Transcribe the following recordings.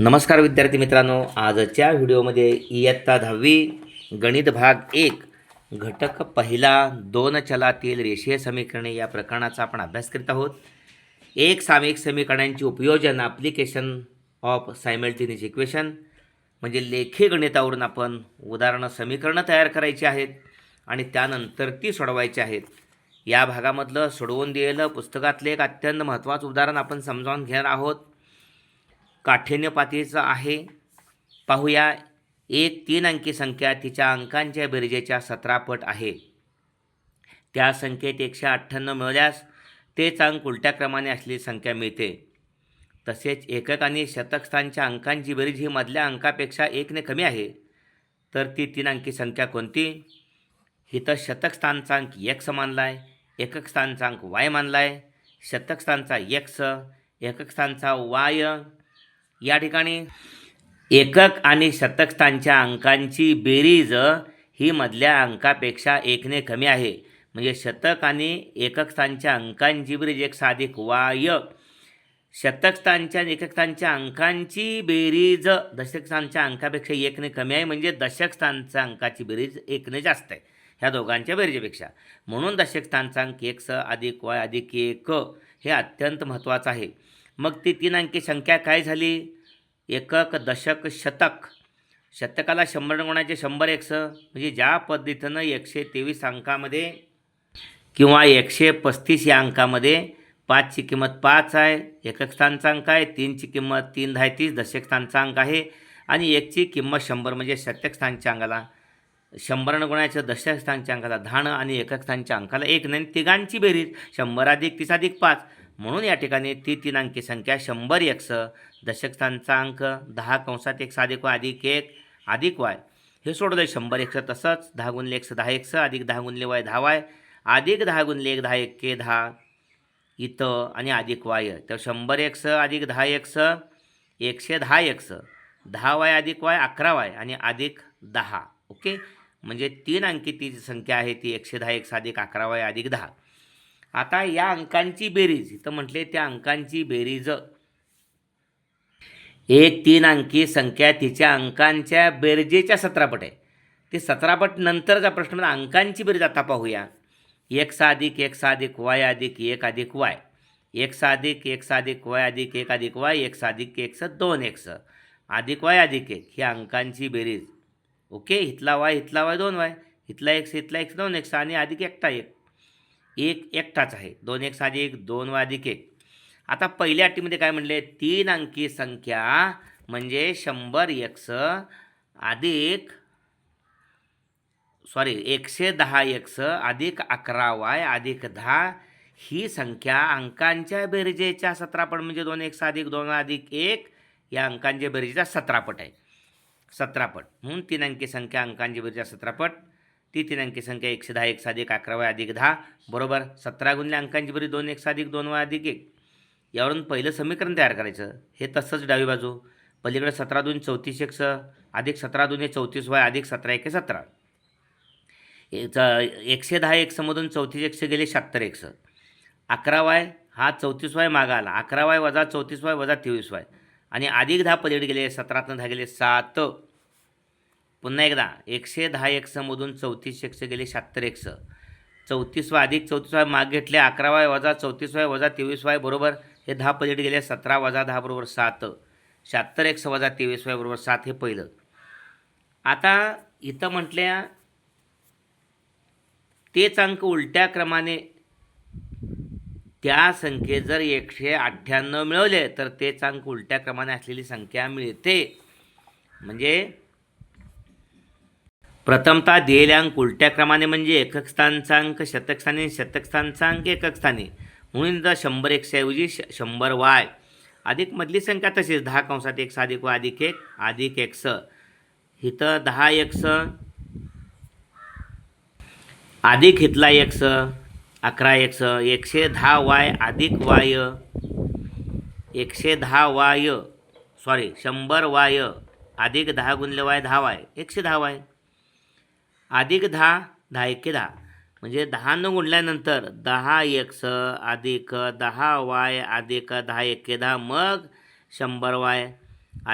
नमस्कार विद्यार्थी मित्रांनो आजच्या व्हिडिओमध्ये इयत्ता दहावी गणित भाग एक घटक पहिला दोन चलातील रेषीय समीकरणे या प्रकरणाचा आपण अभ्यास करीत आहोत एक सामयिक समीकरणांची उपयोजन ॲप्लिकेशन ऑफ सायमेल्टिनिज इक्वेशन म्हणजे लेखी गणितावरून आपण उदाहरणं समीकरणं तयार करायची आहेत आणि त्यानंतर ती सोडवायची आहेत या भागामधलं सोडवून दिलेलं पुस्तकातले एक अत्यंत महत्त्वाचं उदाहरण आपण समजावून घेणार आहोत काठिण्यपातळीचं पातळीचं आहे पाहूया एक तीन अंकी संख्या तिच्या अंकांच्या बिरजेच्या सतरापट आहे त्या संख्येत एकशे अठ्ठ्याण्णव मिळल्यास तेच अंक उलट्या क्रमाने असलेली संख्या मिळते तसेच एकक आणि शतकस्थानच्या अंकांची बेरीज ही मधल्या अंकापेक्षा एकने कमी आहे तर ती तीन अंकी संख्या कोणती इथं शतकस्थानचा अंक यक्स मानला आहे एकक स्थानचा अंक वाय मानला आहे शतकस्थानचा यक्स एकक स्थानचा वाय या ठिकाणी एकक आणि शतकस्थानच्या अंकांची बेरीज ही मधल्या अंकापेक्षा एकने कमी आहे म्हणजे शतक आणि एककस्थानच्या अंकांची बेरीज एक साधिक वाय शतकस्थानच्या एककस्थानच्या अंकांची बेरीज दशकस्थानच्या अंकापेक्षा एकने कमी आहे म्हणजे दशकस्थानच्या अंकाची बेरीज एकने जास्त आहे ह्या दोघांच्या बेरीजेपेक्षा म्हणून दशकस्थानचा अंक एक स अधिक वाय अधिक एक हे अत्यंत महत्त्वाचं आहे मग ती तीन अंकी संख्या काय झाली एकक दशक शतक शतकाला शंभर गुणाचे शंभर एकस म्हणजे ज्या पद्धतीनं एकशे तेवीस अंकामध्ये किंवा एकशे पस्तीस या अंकामध्ये पाचची किंमत पाच आहे एकक स्थानचा अंक आहे तीनची किंमत तीन दहा तीस दशक स्थानचा अंक आहे आणि एकची किंमत शंभर म्हणजे शतक स्थानच्या अंकाला शंभर गुणाच्या दशक स्थानच्या अंकाला दहाणं आणि एकक स्थानच्या अंकाला एक नाही तिघांची बेरीज शंभर अधिक तीस अधिक पाच म्हणून या ठिकाणी ती तीन अंकी संख्या शंभर एक्स दशकस्थानचा अंक दहा कंसात एक अधिक वाय अधिक एक अधिक वाय हे सोडलं आहे शंभर एक्स तसंच दहा गुणले एक्स दहा एक्स अधिक दहा गुणले वाय दहा वाय अधिक दहा गुणले एक दहा एक के दहा इथं आणि अधिक वाय तर शंभर स अधिक दहा स एकशे दहा एक्स दहा वाय अधिक वाय अकरा वाय आणि अधिक दहा ओके म्हणजे तीन अंकी ती जी संख्या आहे ती एकशे दहा एक्स अधिक अकरा वाय अधिक दहा आता या अंकांची बेरीज इथं म्हटले त्या अंकांची बेरीज एक तीन अंकी संख्या तिच्या अंकांच्या बेरजेच्या सतरापट आहे ती सतरापट नंतरचा प्रश्न म्हणजे अंकांची बेरीज आता पाहूया एक साधिक एक साधिक वाय अधिक एक अधिक वाय एक साधिक एक साधिक वाय अधिक एक अधिक वाय एक साधिक एक स दोन एक स अधिक वाय अधिक एक ही अंकांची बेरीज ओके इथला वाय इथला वाय दोन वाय इथला एक स इथला एक दोन एक स आणि अधिक एकटा एक एक एकटाच आहे दोन एक साधिक दोन अधिक एक आता पहिल्या अटीमध्ये काय म्हणले तीन अंकी संख्या म्हणजे शंभर एक्स अधिक सॉरी एकशे दहा एक्स अधिक अकरा वाय अधिक दहा ही संख्या अंकांच्या बेरजेच्या सतरापट म्हणजे दोन एक साधिक दोन अधिक एक या अंकांच्या बेरजेचा सतरापट आहे सतरापट म्हणून तीन अंकी संख्या अंकांच्या बेरजेचा सतरापट ती तीन अंकी संख्या एकशे दहा एक साधिक वय अधिक दहा बरोबर सतरा गुणल्या अंकांची बरी दोन एक साधिक दोन वाय अधिक एक यावरून पहिलं समीकरण तयार करायचं हे तसंच डावी बाजू पलीकडे सतरा दोन चौतीस एक स अधिक सतरा दोन हे चौतीस वाय अधिक सतरा एक सतरा एकशे दहा एकसमधून चौतीस एकशे गेले शहात्तर एक स अकरा वाय हा चौतीस वाय मागा आला अकरा वाय वजा चौतीस वाय वजा तेवीस वाय आणि अधिक दहा पलीकडे गेले सतरातनं दहा गेले सात पुन्हा एकदा एकशे दहा एकसमधून चौतीस एक्स गेले शहात्तर एक्स चौतीसवा अधिक चौतीसवा माग घेतले अकरावाय वजा चौतीसवाय वजा तेवीस वाय बरोबर हे दहा पलीट गेले सतरा वजा दहा बरोबर सात शहात्तर एक्स वजा तेवीसवाय बरोबर सात हे पहिलं आता इथं म्हटल्या तेच अंक उलट्या क्रमाने त्या संख्येत जर एकशे अठ्ठ्याण्णव मिळवले तर तेच अंक उलट्या क्रमाने असलेली संख्या मिळते म्हणजे प्रथमतः अंक उलट्या क्रमाने म्हणजे एकक स्थानचा अंक शतकस्थानी एकक स्थानी म्हणून जर शंभर एकशेऐवजी श शंभर वाय अधिक मधली संख्या तशीच दहा कंसात एक साधिक व अधिक एक अधिक एक स इथं दहा एक स अधिक हितला स अकरा एक स एकशे दहा वाय अधिक वाय एकशे दहा वाय सॉरी शंभर वाय अधिक दहा गुणले वाय दहा वाय एकशे दहा वाय अधिक दहा दहा एके दहा म्हणजे दहा न गुणल्यानंतर दहा एक स अधिक दहा वाय अधिक दहा एके दहा मग शंभर वाय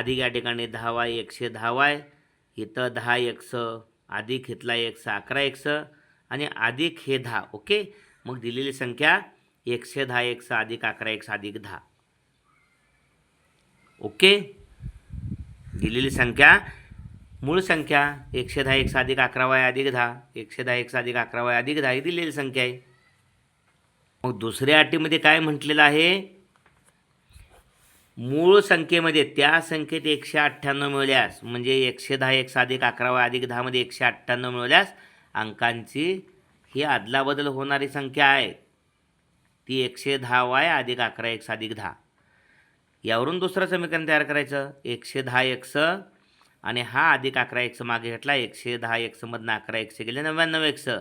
अधिक या ठिकाणी दहा वाय एकशे दहा वाय इथं दहा एक एक्स अधिक इथला स अकरा एक स आणि अधिक हे दहा ओके मग दिलेली संख्या एकशे दहा एक्स अधिक अकरा एक्स अधिक दहा ओके दिलेली संख्या मूळ संख्या एकशे दहा एक साधिक अकरा अकरावाय अधिक दहा एकशे दहा एक साधिक अकरा अकरावाय अधिक दहा ही दिलेली संख्या आहे मग दुसऱ्या अटीमध्ये काय म्हटलेलं आहे मूळ संख्येमध्ये त्या संख्येत एकशे अठ्ठ्याण्णव मिळवल्यास म्हणजे एकशे दहा एक साधिक अकरावा अधिक दहामध्ये एकशे अठ्ठ्याण्णव मिळवल्यास अंकांची ही आदलाबदल होणारी संख्या आहे ती एकशे दहा वाय अधिक अकरा एक साधिक दहा यावरून दुसरं समीकरण तयार करायचं एकशे दहा एकसं आणि हा अधिक अकरा एकशे मागे घेतला एकशे दहा मधनं अकरा एकशे गेले नव्याण्णव एकशे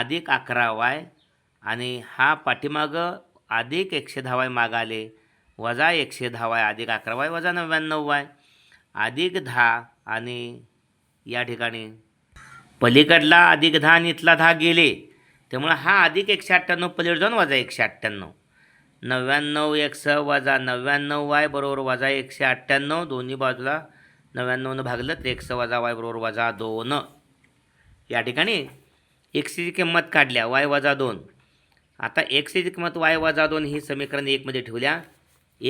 अधिक अकरा वाय आणि हा पाठीमागं अधिक एकशे दहा वाय माग आले वजा एकशे दहावाय अधिक अकरा वाय वजा नव्याण्णव वाय अधिक दहा आणि या ठिकाणी पलीकडला अधिक दहा आणि इथला दहा गेले त्यामुळे हा अधिक एकशे अठ्ठ्याण्णव पलीकडे जाऊन वजा एकशे अठ्ठ्याण्णव नव्याण्णव एकशे वजा नव्याण्णव वाय बरोबर वजा एकशे अठ्ठ्याण्णव दोन्ही बाजूला नव्याण्णवनं भागलं तर एक्स वजा वाय बरोबर वजा दोन या ठिकाणी एक्सीची किंमत काढल्या वाय वजा दोन आता एक्सीची किंमत वाय वजा दोन ही समीकरण एकमध्ये ठेवल्या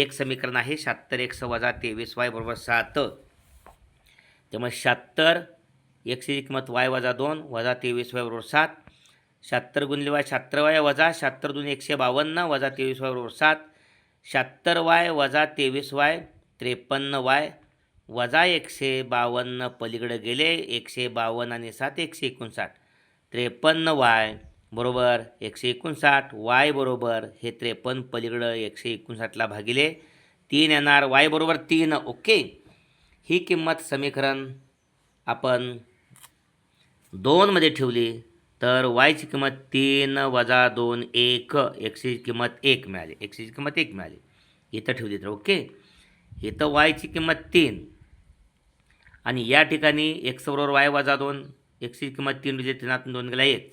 एक समीकरण आहे शहात्तर एक्स वजा तेवीस वाय बरोबर सात त्यामुळे शहात्तर एकशेची किंमत वाय वजा दोन वजा तेवीस वाय बरोबर सात शहात्तर गुणले वाय शहात्तर वाय वजा शहात्तर दोन एकशे बावन्न वजा तेवीस वाय बरोबर सात शहात्तर वाय वजा तेवीस वाय त्रेपन्न वाय वजा एकशे बावन्न पलीकडे गेले एकशे बावन्न आणि सात एकशे एकोणसाठ त्रेपन्न वाय बरोबर एकशे एकोणसाठ वाय बरोबर हे त्रेपन्न पलीकडं एकशे एकोणसाठला भागिले तीन येणार वाय बरोबर तीन ओके ही किंमत समीकरण आपण दोनमध्ये ठेवली तर वायची किंमत तीन वजा दोन एक एकशेची किंमत एक मिळाली एकशेची किंमत एक मिळाली इथं ठेवली तर ओके इथं वायची किंमत तीन आणि या ठिकाणी एक्स बरोबर वाय वजा दोन एक्सची किंमत तीन दिली तीनातून दोन गेला एक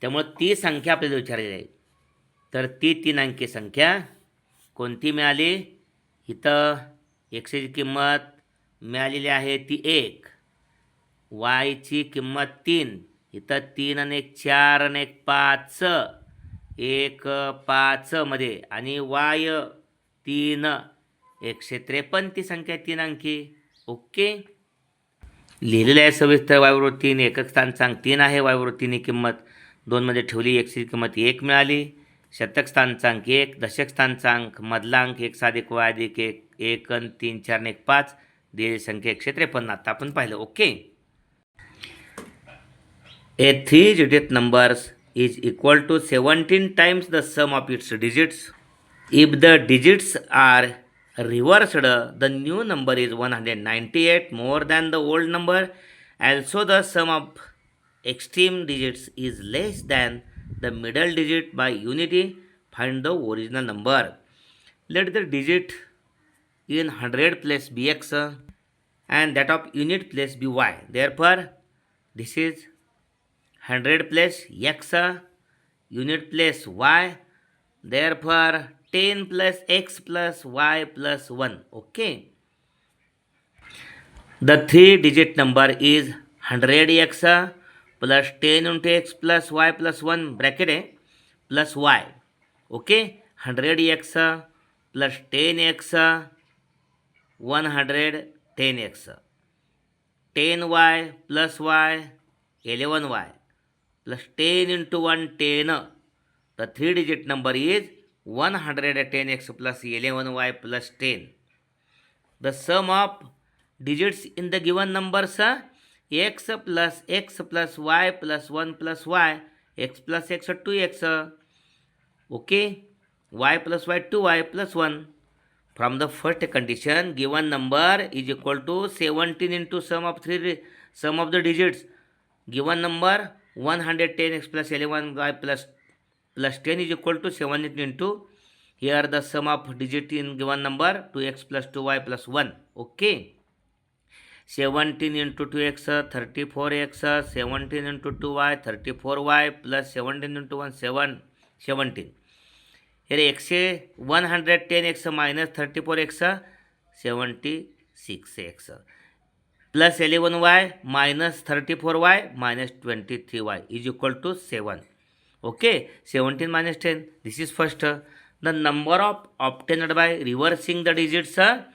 त्यामुळं ती संख्या आपल्याला विचारली आहे तर ती तीन अंकी संख्या कोणती मिळाली इथं एक्सची किंमत मिळालेली आहे ती एक वायची किंमत तीन इथं तीन आणि एक चार आणि एक पाच एक पाचमध्ये आणि वाय तीन एकशे त्रेपन्न ती संख्या तीन अंकी ओके लिहिलेलं आहे सविस्तर वायुवृत्तीने एकक स्थान सांग तीन आहे वायुवृत्तीने किंमत दोनमध्ये ठेवली एकची किंमत एक मिळाली शतक स्थानचांक एक दशक स्थानचांक मधला मधलांक एक साधिक अधिक एक एक अन तीन चार एक पाच दिलेली संख्या एकशे त्रेपन्न आता आपण पाहिलं okay a three digit numbers is equal to seventeen times the sum of its digits if the digits are reversed, the new number is 198 more than the old number, and so the sum of extreme digits is less than the middle digit by unity. Find the original number. Let the digit in 100 place be x and that of unit place be y. Therefore, this is 100 place x, unit place y. Therefore, ten plus x plus y plus one okay the three digit number is hundred x plus ten into x plus y plus one bracket आहे plus y okay hundred x plus ten x one hundred ten x ten y plus y eleven y plus ten into one ten the three digit number is 110x plus 11y plus 10. The sum of digits in the given numbers x plus x plus y plus 1 plus y, x plus x 2x, okay, y plus y 2y plus 1. From the first condition, given number is equal to 17 into sum of three sum of the digits. Given number 110x plus 11y plus plus ten is equal to seven into are the sum of digit in given number two x plus two y plus one okay seventeen into two x thirty four x seventeen into two y thirty four y plus seventeen into one seven seventeen अरे एक्से one hundred ten x minus thirty four x seventy six x plus eleven y minus thirty four Y minus twenty three y is equal to seven Okay, 17 minus 10, this is first The number of obtained by reversing the digits are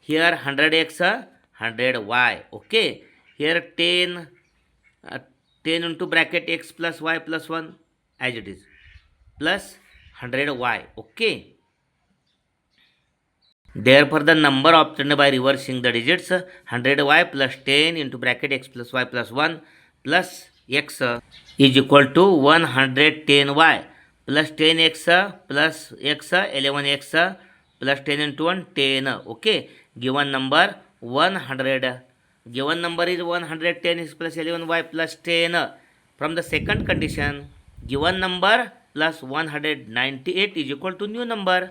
here 100x, 100y. Okay, here 10, uh, 10 into bracket x plus y plus 1 as it is plus 100y. Okay. Therefore, the number obtained by reversing the digits 100y plus 10 into bracket x plus y plus 1 plus x is equal to 110y plus 10x plus x 11x plus 10 into 1 10 okay given number 100 given number is 110 is plus 11y plus 10 from the second condition given number plus 198 is equal to new number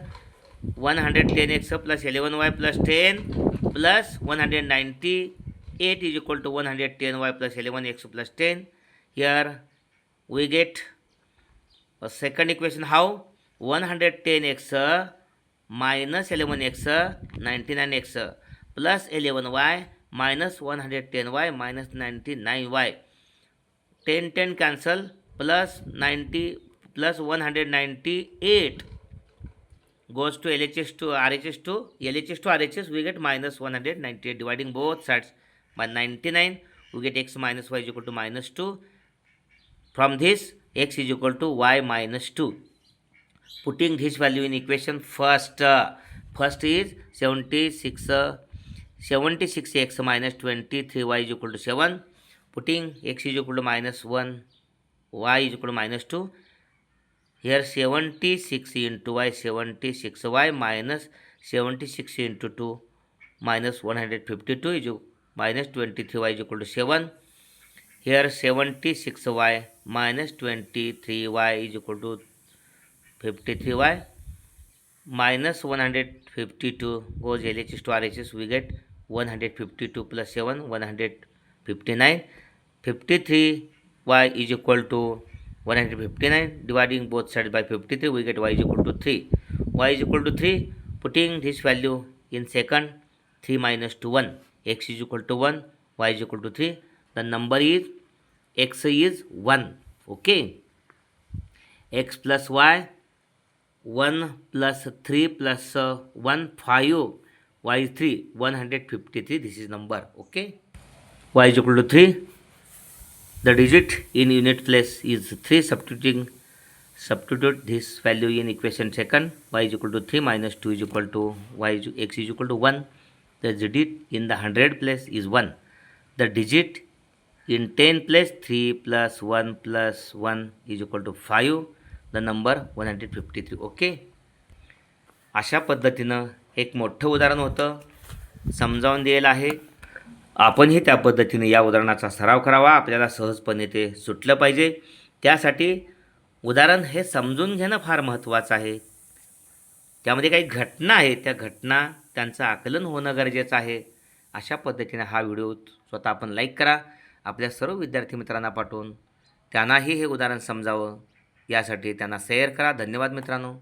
110x plus 11y plus 10 plus 198 is equal to 110y plus 11x plus 10 here we get a second equation how 110x minus 11x 99x plus 11y minus 110y minus 99y 10 10 cancel plus 90 plus 198 goes to LHS to RHS to LHS to RHS we get minus 198 dividing both sides by 99 we get x minus y is equal to minus 2 from this, x is equal to y minus 2. Putting this value in equation first, uh, first is 76, uh, 76x minus 23y is equal to 7. Putting x is equal to minus 1, y is equal to minus 2. Here 76 into y, 76y minus 76 into 2 minus 152 is minus 23y is equal to 7. Here 76y minus 23y is equal to 53y minus 152 goes LHS to RHS. We get 152 plus 7, 159. 53y is equal to 159. Dividing both sides by 53, we get y is equal to 3. Y is equal to 3. Putting this value in second, 3 minus 2, 1. X is equal to 1, y is equal to 3. The number is x is 1 okay x plus y 1 plus 3 plus uh, 1 5 y is 3 153 this is number okay y is equal to 3 the digit in unit place is 3 substituting substitute this value in equation second y is equal to 3 minus 2 is equal to y is, x is equal to 1 the digit in the 100 place is 1 the digit in 10 plus 3 plus 1 plus 1 is equal to 5 the number one hundred fifty three okay अशा पद्धतीनं एक मोठं उदाहरण होतं समजावून दिलेलं आहे आपणही त्या पद्धतीने या उदाहरणाचा सराव करावा आपल्याला सहजपणे ते सुटलं पाहिजे त्यासाठी उदाहरण हे समजून घेणं फार महत्त्वाचं आहे त्यामध्ये काही घटना आहे त्या घटना त्यांचं आकलन होणं गरजेचं आहे अशा पद्धतीने हा व्हिडिओ स्वतः आपण लाईक करा आपल्या सर्व विद्यार्थी मित्रांना पाठवून त्यांनाही हे उदाहरण समजावं यासाठी त्यांना शेअर करा धन्यवाद मित्रांनो